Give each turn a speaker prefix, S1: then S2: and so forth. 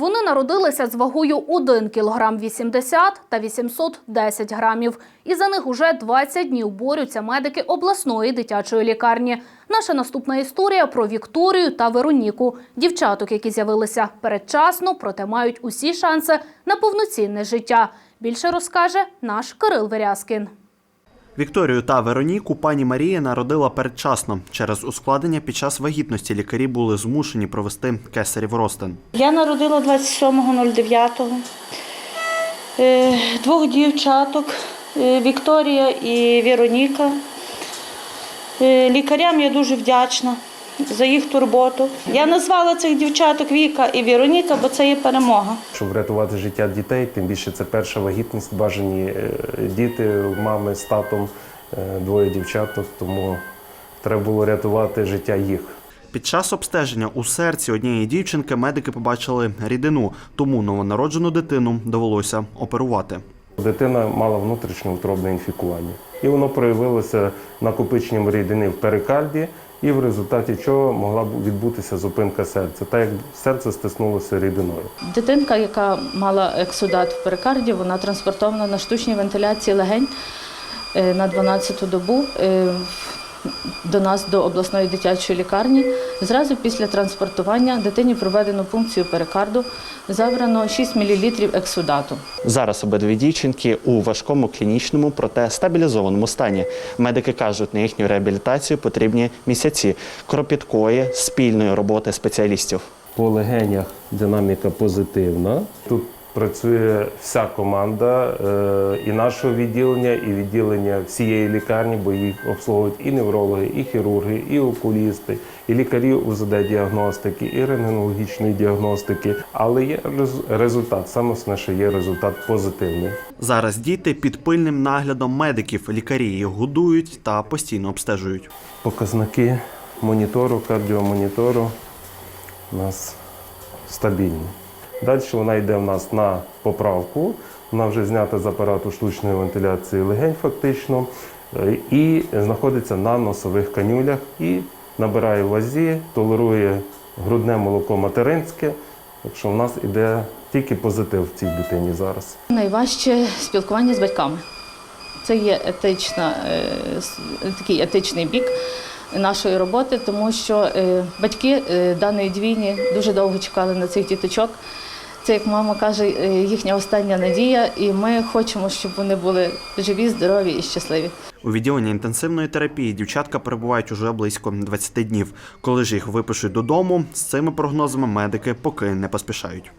S1: Вони народилися з вагою 1 кг 80 та 810 грамів. І за них уже 20 днів борються медики обласної дитячої лікарні. Наша наступна історія про Вікторію та Вероніку. Дівчаток, які з'явилися передчасно, проте мають усі шанси на повноцінне життя. Більше розкаже наш Кирил Верязкін.
S2: Вікторію та Вероніку пані Марія народила передчасно. Через ускладнення під час вагітності лікарі були змушені провести кесарів розтин.
S3: Я народила 27.09. Е, Двох дівчаток е, Вікторія і Вероніка. Е, Лікарям я дуже вдячна за їх турботу. Я назвала цих дівчаток Віка і Вероніка, бо це є перемога.
S4: Щоб врятувати життя дітей, тим більше це перша вагітність, бажані е, діти, мами з татом, е, двоє дівчаток, тому треба було рятувати життя їх.
S2: Під час обстеження у серці однієї дівчинки медики побачили рідину, тому новонароджену дитину довелося оперувати.
S4: Дитина мала внутрішньоутробне інфікування. І воно проявилося накопиченням рідини в перикарді, і в результаті чого могла б відбутися зупинка серця, так як серце стиснулося рідиною.
S3: Дитинка, яка мала ексудат в перикарді, вона транспортована на штучній вентиляції легень е, на 12-ту добу е, до нас, до обласної дитячої лікарні. Зразу після транспортування дитині проведено пункцію перикарду, забрано 6 мл ексудату.
S2: Зараз обидві дівчинки у важкому клінічному, проте стабілізованому стані. Медики кажуть, на їхню реабілітацію потрібні місяці кропіткої спільної роботи спеціалістів.
S4: По легенях динаміка позитивна. Тут працює вся команда е, і нашого відділення, і відділення всієї лікарні, бо їх обслуговують і неврологи, і хірурги, і окулісти, і лікарі УЗД-діагностики, і рентгенологічної діагностики. Але є результат. Саме основне, що є результат позитивний.
S2: Зараз діти під пильним наглядом медиків, лікарі їх годують та постійно обстежують.
S4: Показники монітору, кардіомонітору у нас стабільні. Далі вона йде в нас на поправку. Вона вже знята з апарату штучної вентиляції легень, фактично, е, і знаходиться на носових канюлях і набирає вазі, толерує грудне молоко материнське. Так що в нас іде тільки позитив в цій дитині зараз.
S3: Найважче спілкування з батьками. Це є етична, е, такий етичний бік нашої роботи, тому що е, батьки даної двійні дуже довго чекали на цих діточок. Це, як мама каже, е, їхня остання надія, і ми хочемо, щоб вони були живі, здорові і щасливі.
S2: У відділенні інтенсивної терапії дівчатка перебувають уже близько 20 днів. Коли ж їх випишуть додому, з цими прогнозами медики поки не поспішають.